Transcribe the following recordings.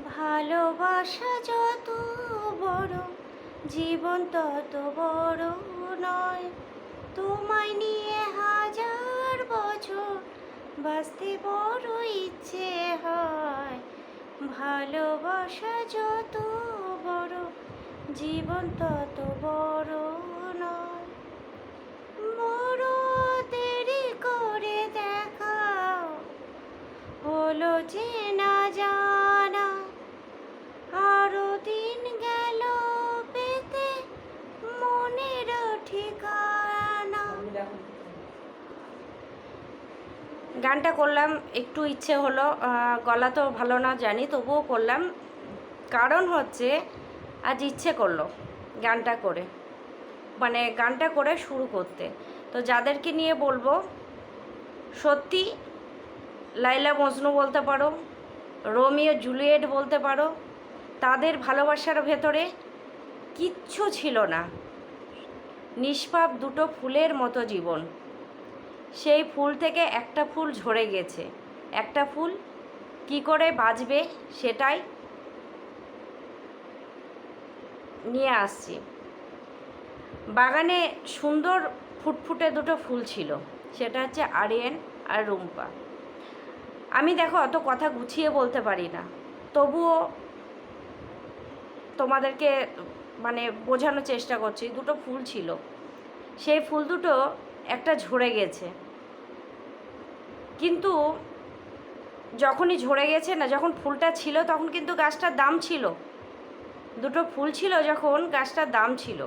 ভালোবাসা যত বড়, জীবন তত বড় নয়। তোমায় নিয়ে হাজার বছর বাঁচতে বড় ইচ্ছে হয়। ভালোবাসা যত বড়, জীবন তত বড় নয়। করে দেখাও হলো যে না জানা আরও দিন গেল পেতে মনের ঠিকানা। গানটা করলাম, একটু ইচ্ছে হলো গলা তো ভালো না জানি, তবুও করলাম। কারণ হচ্ছে, আজ ইচ্ছে করল গানটা করে। মানে গানটা করে শুরু করতে। তো যাদেরকে নিয়ে বলব, সত্যি লাইলা মজনু বলতে পারো, রোমিও জুলিয়েট বলতে পারো তাদের ভালোবাসার ভেতরে কিচ্ছু ছিল না। নিষ্পাপ দুটো ফুলের মতো জীবন। সেই ফুল থেকে একটা ফুল ঝরে গেছে। একটা ফুল কি করে বাঁচবে সেটাই নিয়ে আসছি। বাগানে সুন্দর ফুটফুটে দুটো ফুল ছিল। সেটা হচ্ছে আরিয়ান আর রুম্পা। আমি দেখো অত কথা গুছিয়ে বলতে পারি না। তবুও তোমাদেরকে মানে বোঝানোর চেষ্টা করছি, দুটো ফুল ছিল। সেই ফুল দুটো একটা ঝরে গেছে। কিন্তু যখনই ঝরে গেছে না, যখন ফুলটা ছিল, তখন কিন্তু গাছটার দাম ছিল। দুটো ফুল ছিল যখন, গাছটার দাম ছিল।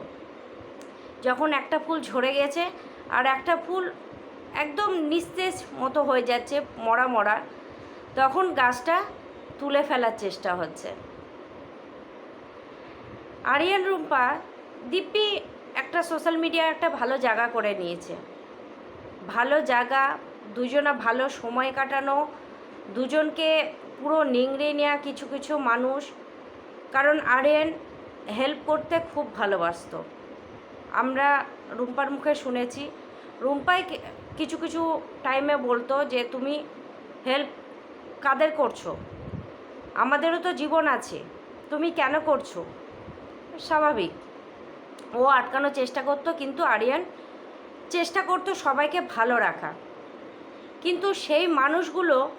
যখন একটা ফুল ঝরে গেছে, আর একটা ফুল একদম নিস্তেজ মতো হয়ে যাচ্ছে, মরা মরা, তখন গাছটা তুলে ফেলার চেষ্টা হচ্ছে। আরিয়ান রুম্পা দিব্যি একটা সোশ্যাল মিডিয়া একটা ভালো জায়গা করে নিয়েছে। ভালো জায়গা, দুজনা ভালো সময় কাটানো, দুজনকে পুরো নিংড়ে নেওয়া কিছু কিছু মানুষ। কারণ আরিয়ান হেল্প করতে খুব ভালোবাসতো। আমরা রুম্পার মুখে শুনেছি। রুম্পাই কিছু কিছু টাইমে বলতো যে, তুমি হেল্প কাদের করছ? আমাদেরও তো জীবন আছে। তুমি কেন করছ? স্বাভাবিক। ও আটকানোর চেষ্টা করতো, কিন্তু আরিয়ান চেষ্টা করতো সবাইকে ভালো রাখা। কিন্তু সেই মানুষগুলো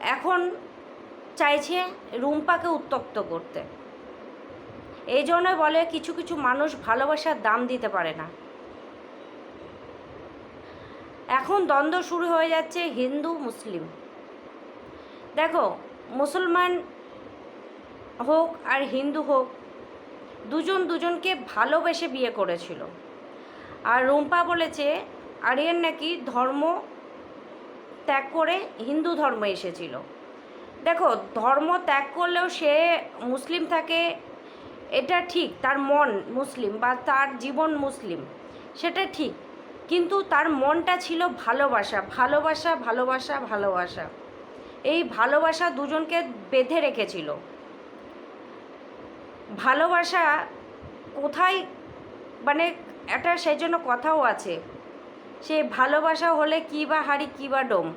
এখন চাইছে রুম্পাকে উত্তক্ত করতে। এই জন্য বলে কিছু কিছু মানুষ ভালোবাসার দাম দিতে পারে না। এখন দ্বন্দ্ব শুরু হয়ে যাচ্ছে হিন্দু, মুসলিম। দেখো, মুসলমান হোক আর হিন্দু হোক দুজন দুজনকে ভালোবেসে বিয়ে করেছিল। আর রুম্পা বলেছে, আরিয়ান নাকি ধর্ম ত্যাগ করে হিন্দু ধর্ম এসেছিল। দেখো, ধর্ম ত্যাগ করলেও সে মুসলিম থাকে, এটা ঠিক, তার মন মুসলিম বা তার জীবন মুসলিম, সেটা ঠিক। কিন্তু তার মনটা ছিল ভালোবাসা ভালোবাসা ভালোবাসা ভালোবাসা। এই ভালোবাসা দুজনকে বেঁধে রেখেছিল। ভালোবাসা কোথায় মানে একটা সেই জন্য কথাও আছে, সে ভালোবাসা হলে কী বা হাড়ি, কী বা ডোম?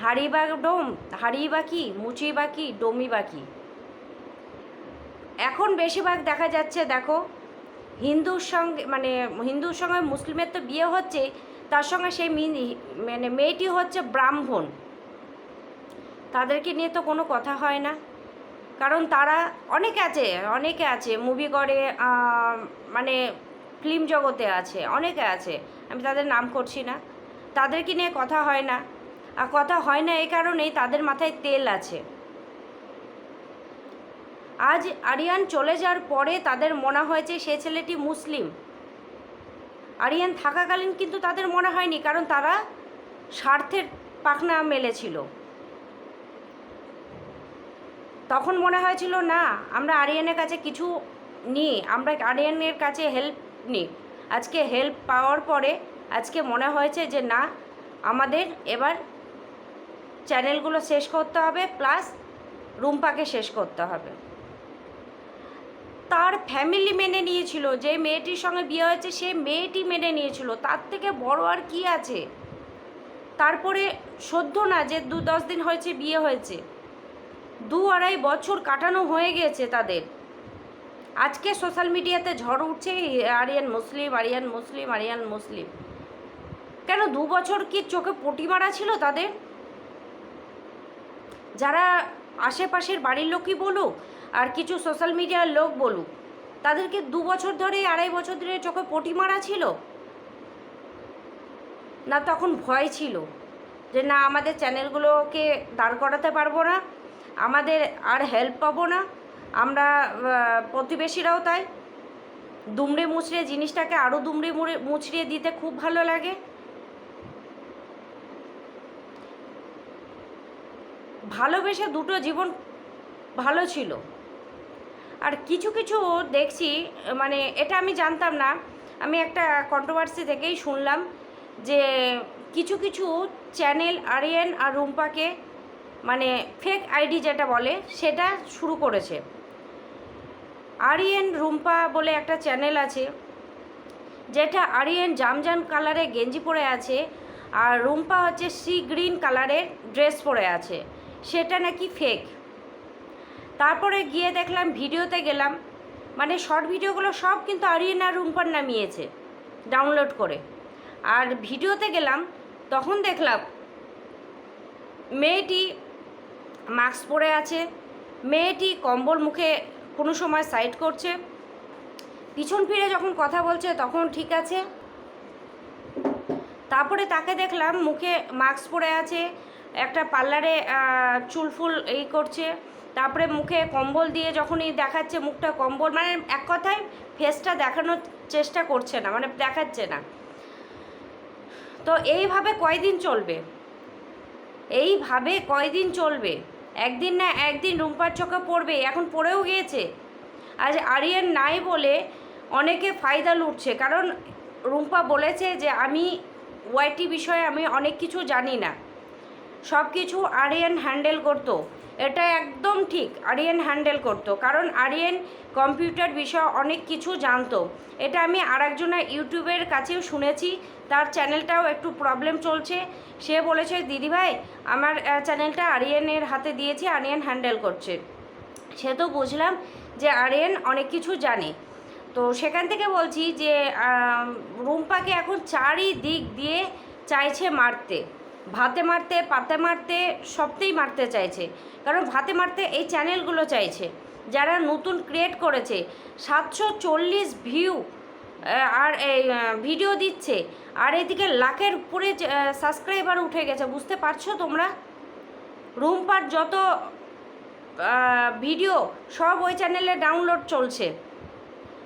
হাড়ি বা ডোম? হাড়ি বা কি? মুচি বা কি? ডোমি বা কি? এখন বেশিরভাগ দেখা যাচ্ছে, দেখো, হিন্দুর সঙ্গে মানে হিন্দুর সঙ্গে মুসলিমের তো বিয়ে হচ্ছে, তার সঙ্গে সেই মিনি মানে মেয়েটি হচ্ছে ব্রাহ্মণ। তাদেরকে নিয়ে তো কোনো কথা হয় না। কারণ তারা অনেকে আছে অনেকে আছে মুভি করে মানে ফিল্ম জগতে আছে, অনেকে আছে। আমি তাদের নাম করছি না। তাদেরকে নিয়ে কথা হয় না। আর কথা হয় না এই কারণেই তাদের মাথায় তেল আছে। আজ আরিয়ান চলে যাওয়ার পরে তাদের মনে হয়েছে সে ছেলেটি মুসলিম। আরিয়ান থাকাকালীন কিন্তু তাদের মনে হয়নি, কারণ তারা স্বার্থের পাখনা মেলেছিল। তখন মনে হয়েছিল, না, আমরা আরিয়ানের কাছে কিছু নিই, আমরা আরিয়ানের কাছে হেল্প নিই। আজকে হেল্প পাওয়ার পরে, আজকে মনে হয়েছে যে, না, আমাদের এবার চ্যানেলগুলো শেষ করতে হবে প্লাস রুম্পাকে শেষ করতে হবে। তার ফ্যামিলি মেনে নিয়েছিল, যে মেয়েটির সঙ্গে বিয়ে হয়েছে, সে মেয়েটি মেনে নিয়েছিল। তার থেকে বড় আর কি আছে? তারপরে সদ্য না যে দু দশ দিন হয়েছে, বিয়ে হয়েছে। দু আড়াই বছর কাটানো হয়ে গেছে তাদের। আজকে সোশ্যাল মিডিয়াতে ঝড় উঠছে আরিয়ান মুসলিম আরিয়ান মুসলিম আরিয়ান মুসলিম। কেন দু বছর কি চোখে পটি মারা ছিল তাদের? যারা আশেপাশের বাড়ির লোকই বলুক আর কিছু সোশ্যাল মিডিয়ার লোক বলুক, তাদেরকে দু বছর ধরে আড়াই বছর ধরে চোখে পটি মারা ছিল? না, তখন ভয় ছিল যে, না, আমাদের চ্যানেলগুলোকে দাঁড় করাতে পারব না। আমাদের আর হেল্প পাবো না। আমরা প্রতিবেশীরাও তাই। দুমড়ে মুচড়ে জিনিসটাকে আরও দুমড়ে মুড়ে, মুচড়িয়ে দিতে খুব ভালো লাগে। ভালোবেসে দুটো জীবন ভালো ছিল। আর কিছু কিছু দেখছি মানে এটা আমি জানতাম না। আমি একটা কন্ট্রোভার্সি থেকেই শুনলাম যে কিছু কিছু চ্যানেল আরিয়ান আর রুম্পাকে মানে ফেক আইডি যেটা বলে, সেটা শুরু করেছে। আরিয়ান রুম্পা বলে একটা চ্যানেল আছে, যেটা আরিয়ান জামজান কালারে গেঞ্জি পরে আছে, আর রুম্পা হচ্ছে সি গ্রিন কালারের ড্রেস পরে আছে। সেটা নাকি ফেক তারপরে গিয়ে দেখলাম ভিডিওতে গেলাম মানে শর্ট ভিডিওগুলো সব কিন্তু আরিয়েন আর রুম্পার নামিয়েছে ডাউনলোড করে। আর ভিডিওতে গেলাম, তখন দেখলাম, মেয়েটি মাস্ক পরে আছে। মেয়েটি কম্বল মুখে কোনো সময় সাইড করছে। পিছন ফিরে যখন কথা বলছে তখন ঠিক আছে। তারপরে তাকে দেখলাম মুখে মাস্ক পরে আছে একটা পার্লারে আহ, চুল ফুল এই করছে। তারপরে মুখে কম্বল দিয়ে যখনই দেখাচ্ছে মুখটা কম্বল মানে এক কথায় ফেসটা দেখানোর চেষ্টা করছে না মানে দেখাচ্ছে না। তো এইভাবে কয়দিন চলবে? এইভাবে কয়দিন চলবে? একদিন না একদিন রুম্পার চোখে পড়বে, এখন পড়েও গিয়েছে। আজ আরিয়ান নাই বলে অনেকে ফায়দা লুটছে, কারণ রুম্পা বলেছে যে আমি ওয়াইটি বিষয়ে আমি অনেক কিছু জানি না। সব কিছু আরিয়ান হ্যান্ডেল করতো। এটা একদম ঠিক আরিয়ান হ্যান্ডেল করতো, কারণ আরিয়ান কম্পিউটার বিষয়ে অনেক কিছু জানতো। এটা আমি আরেকজনের ইউটিউবের কাছেও শুনেছি, তার চ্যানেলটাও একটু প্রবলেম চলছে। সে বলেছে দিদিভাই আমার চ্যানেলটা আরিয়ানের হাতে দিয়েছি, আরিয়ান হ্যান্ডেল করছে। সে তো বুঝলাম যে আরিয়ান অনেক কিছু জানে। তো সেখান থেকে বলছি যে রুম্পাকে এখন চারিদিক দিয়ে চাইছে মারতে। ভাতে মারতে, পাতে মারতে সবতেই মারতে চাইছে। কারণ ভাতে মারতে এই চ্যানেলগুলো চাইছে, যারা নতুন ক্রিয়েট করেছে। সাতশো চল্লিশ ভিউ আর এই ভিডিও দিচ্ছে। আর এদিকে লাখের উপরে সাবস্ক্রাইবার উঠে গেছে। বুঝতে পারছ তোমরা? রুম্পার যত ভিডিও সব ওই চ্যানেলে ডাউনলোড চলছে।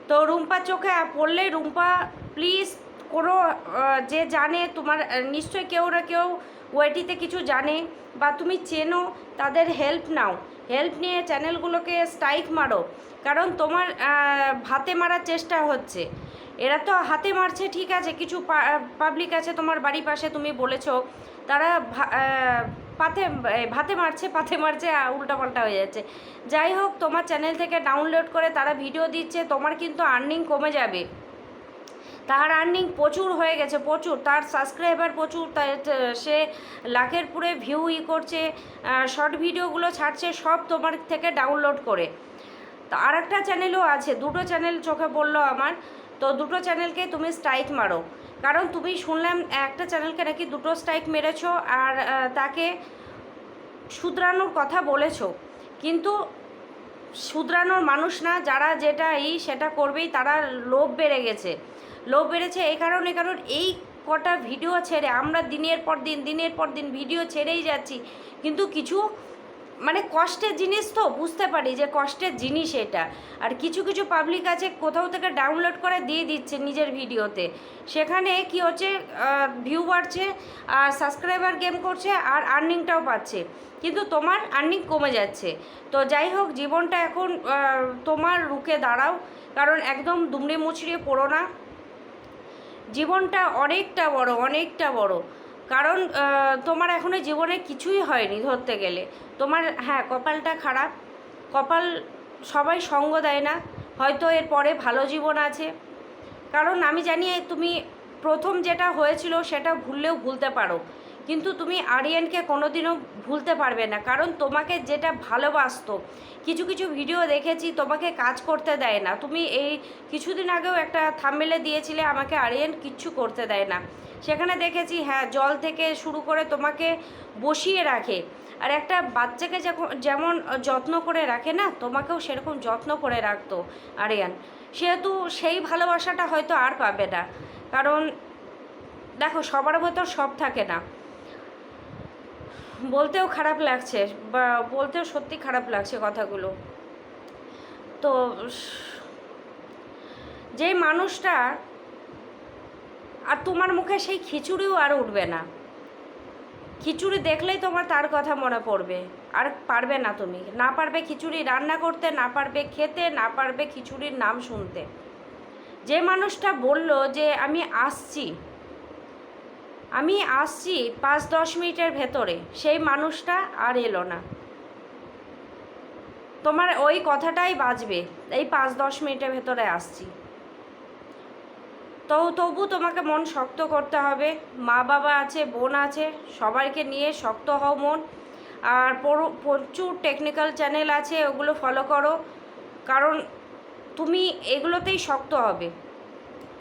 তো রুম্পা চোখে পড়লে রুম্পা প্লিজ কোনো যে জানে তোমার নিশ্চয়ই কেউ না কেউ ওয়েটিতে কিছু জানে বা তুমি চেনো তাদের হেল্প নাও। হেল্প নিয়ে চ্যানেলগুলোকে স্ট্রাইক মারো। কারণ তোমার আহ, ভাতে মারার চেষ্টা হচ্ছে। এরা তো হাতে মারছে ঠিক আছে কিছু পাবলিক আছে তোমার বাড়ির পাশে তুমি বলেছ। তারা পাতে ভাতে মারছে পাতে মারছে উল্টাপাল্টা হয়ে যাচ্ছে। যাই হোক তোমার চ্যানেল থেকে ডাউনলোড করে তারা ভিডিও দিচ্ছে তোমার কিন্তু আর্নিং কমে যাবে। তার আর্নিং প্রচুর হয়ে গেছে, প্রচুর। তার সাবস্ক্রাইবার প্রচুর তা- তা- সে লাখের পুরে ভিউ ই করছে শর্ট ভিডিওগুলো ছাড়ছে, সব তোমার থেকে ডাউনলোড করে। তো আর একটা চ্যানেলও আছে, দুটো চ্যানেল চোখে পড়ল আমার, তো দুটো চ্যানেলকে তুমি স্ট্রাইক মারো। কারণ তুমি শুনলাম, একটা চ্যানেলকে নাকি দুটো স্ট্রাইক মেরেছো, আর তাকে শুধরানোর কথা বলেছ। কিন্তু শুধরানোর মানুষ না, যারা যেটা এই সেটা করবেই, তারা লোভ বেড়ে গেছে। লোভ বেড়েছে এই কারণে কারণ এই কটা ভিডিও ছেড়ে আমরা দিনের পর দিন, দিনের পর দিন ভিডিও ছেড়েই যাচ্ছি। কিন্তু কিছু মানে কষ্টের জিনিস তো বুঝতে পারি যে কষ্টের জিনিস এটা। আর কিছু কিছু পাবলিক আছে কোথাও থেকে ডাউনলোড করে দিয়ে দিচ্ছে নিজের ভিডিওতে। সেখানে কি হচ্ছে ভিউ বাড়ছে আর সাবস্ক্রাইবার গেম করছে আর আর্নিংটাও পাচ্ছে। কিন্তু তোমার আর্নিং কমে যাচ্ছে। তো যাই হোক, জীবনটা এখন তোমার রুখে দাঁড়াও। কারণ একদম দুমড়ে মুচড়িয়ে পড়ো না। জীবনটা অনেকটা বড় অনেকটা বড়। কারণ তোমার এখনও জীবনে কিছুই হয়নি ধরতে গেলে। তোমার হ্যাঁ কপালটা খারাপ। কপাল সবাই সঙ্গ দেয় না। হয়তো এর পরে ভালো জীবন আছে। কারণ আমি জানি তুমি প্রথম যেটা হয়েছিল সেটা ভুললেও ভুলতে পারো। কিন্তু তুমি আরিয়ানকে কোনোদিনও ভুলতে পারবে না। কারণ তোমাকে যেটা ভালোবাসতো, কিছু কিছু ভিডিও দেখেছি, তোমাকে কাজ করতে দেয় না। তুমি এই কিছুদিন আগেও একটা থামমেলে দিয়েছিলে, আমাকে আরিয়ান কিচ্ছু করতে দেয় না। সেখানে দেখেছি হ্যাঁ জল থেকে শুরু করে তোমাকে বসিয়ে রাখে। আর একটা বাচ্চাকে যেমন যত্ন করে রাখে না, তোমাকেও সেরকম যত্ন করে রাখতো আরিয়ান। সেহেতু সেই ভালোবাসাটা হয়তো আর পাবে না। কারণ, দেখো, সবার ভেতর সব থাকে না। বলতেও খারাপ লাগছে বা বলতেও সত্যি খারাপ লাগছে কথাগুলো। তো যেই মানুষটা আর তোমার মুখে সেই খিচুড়িও আর উঠবে না। খিচুড়ি দেখলেই তোমার তার কথা মনে পড়বে। আর পারবে না তুমি। না পারবে খিচুড়ি রান্না করতে, না পারবে খেতে, না পারবে খিচুড়ির নাম শুনতে। যে মানুষটা বলল যে, আমি আসছি। আমি আসছি পাঁচ দশ মিনিটের ভেতরে। সেই মানুষটা আর এলো না। তোমার ওই কথাটাই বাজবে, এই পাঁচ দশ মিনিটের ভেতরে আসছি। তো তবু তোমাকে মন শক্ত করতে হবে। মা বাবা আছে, বোন আছে, সবাইকে নিয়ে শক্ত হও মন। আর প্রচুর টেকনিক্যাল চ্যানেল আছে, ওগুলো ফলো করো। কারণ তুমি এগুলোতেই শক্ত হবে।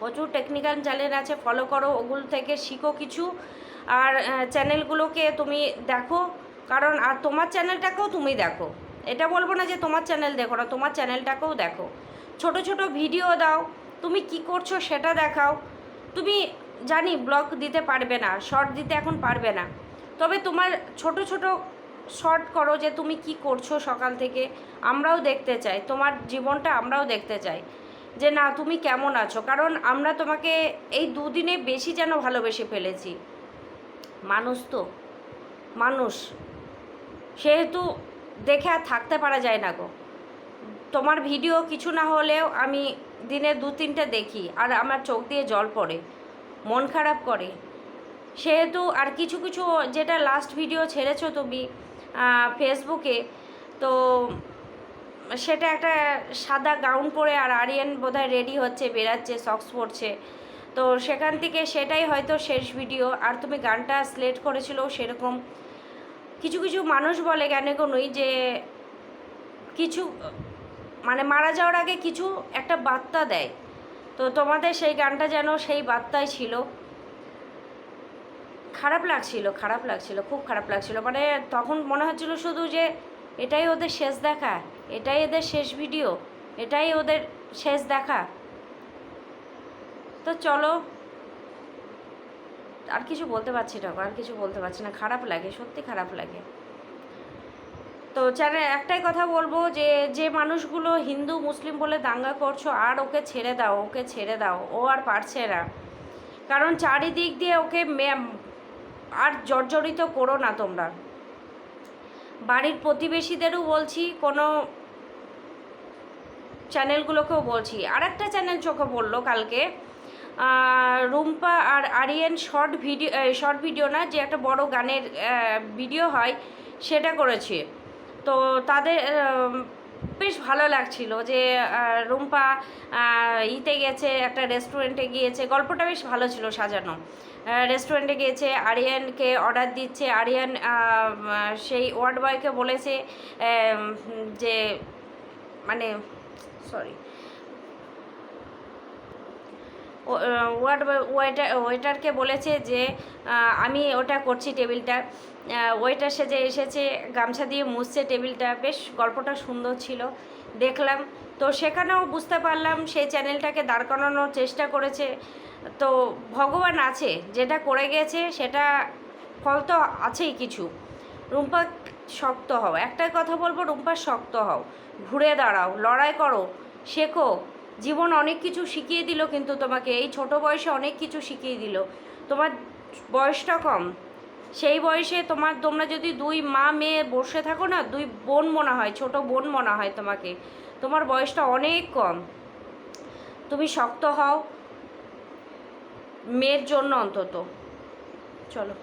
প্রচুর টেকনিক্যাল চ্যানেল আছে ফলো করো, ওগুলো থেকে শিখো কিছু। আর চ্যানেলগুলোকে তুমি দেখো, কারণ, আর তোমার চ্যানেলটাকেও তুমি দেখো। এটা বলব না যে তোমার চ্যানেল দেখো না, তোমার চ্যানেলটাকেও দেখো। ছোট ছোট ভিডিও দাও, তুমি কি করছ সেটা দেখাও। তুমি জানি ব্লগ দিতে পারবে না শর্ট দিতে এখন পারবে না। তবে তোমার ছোট ছোট শর্ট করো যে তুমি কি করছ সকাল থেকে, আমরাও দেখতে চাই। তোমার জীবনটা আমরাও দেখতে চাই। যে না, তুমি কেমন আছো? কারণ আমরা তোমাকে এই দুদিনে বেশি যেন ভালোবেসে ফেলেছি। মানুষ তো, মানুষ। সেহেতু দেখে আর থাকতে পারা যায় না গো। তোমার ভিডিও কিছু না হলেও আমি দিনে দু তিনটে দেখি, আর আমার চোখ দিয়ে জল পড়ে, মন খারাপ করে। সেহেতু আর কিছু কিছু যেটা লাস্ট ভিডিও ছেড়েছো তুমি ফেসবুকে তো সেটা একটা সাদা গাউন পরে আর আরিয়ান বোধহয় রেডি হচ্ছে, বেরাচ্ছে সক্স পরছে। তো সেখান থেকে সেটাই হয়তো শেষ ভিডিও আর তুমি গানটা সিলেক্ট করেছিল সেরকম। কিছু কিছু মানুষ বলে জ্ঞানে কোনোই যে কিছু মানে মারা যাওয়ার আগে কিছু একটা বার্তা দেয়। তো তোমাদের সেই গানটা যেন সেই বার্তাই ছিল। খারাপ লাগছিল খারাপ লাগছিল, খুব খারাপ লাগছিল। মানে তখন মনে হচ্ছিল শুধু যে এটাই ওদের শেষ দেখা। এটাই এদের শেষ ভিডিও, এটাই ওদের শেষ দেখা। তো চলো, আর কিছু বলতে পারছি না আর কিছু বলতে পারছি না, খারাপ লাগে, সত্যি খারাপ লাগে। তো চ্যানেল একটাই কথা বলব যে যে মানুষগুলো হিন্দু, মুসলিম বলে দাঙ্গা করছ, আর ওকে ছেড়ে দাও, ওকে ছেড়ে দাও, ও আর পারছে না। কারণ চারিদিক দিয়ে ওকে মে- আর জর্জরিত করো না তোমরা। বাড়ির প্রতিবেশীদেরও বলছি, কোনো চ্যানেলগুলোকেও বলছি। আর একটা চ্যানেল চোখে পড়ল কালকে। রুম্পা আর Aryan short video short video না, যে একটা বড় গানের ভিডিও হয়, সেটা করেছে। তো তাদের বেশ ভালো লাগছিল যে রুম্পা ইতে গেছে, একটা রেস্টুরেন্টে গিয়েছে, গল্পটা বেশ ভালো ছিল সাজানো। রেস্টুরেন্টে গিয়েছে, আরিয়ানকে অর্ডার দিচ্ছে, আরিয়ান সেই ওয়ার্ড বয়কে বলেছে যে মানে সরি ওয়ার্ড ওয়েটার ওয়েটারকে বলেছে যে আমি ওটা করছি টেবিলটা। ওয়েটার সেজে এসেছে, গামছা দিয়ে মুছছে টেবিলটা। বেশ, গল্পটা সুন্দর ছিল। দেখলাম, তো সেখানেও বুঝতে পারলাম, সেই চ্যানেলটাকে দাঁড় করানোর চেষ্টা করেছে। তো ভগবান আছে, যেটা করে গেছে, সেটা ফল তো আছেই কিছু। রুম্পা শক্ত হও। একটাই কথা বলব, রুম্পা, শক্ত হও। ঘুরে দাঁড়াও, লড়াই করো, শেখো। জীবন অনেক কিছু শিখিয়ে দিল, কিন্তু তোমাকে এই ছোট বয়সে অনেক কিছু শিখিয়ে দিল। তোমার বয়সটা কম। সেই বয়সে তোমার, তোমরা যদি দুই মা মেয়ে বসে থাকো না, দুই বোন মনে হয়, ছোট বোন মনে হয় তোমাকে, তোমার বয়সটা অনেক কম। তুমি শক্ত হও, মেয়ের জন্য অন্তত। চলো.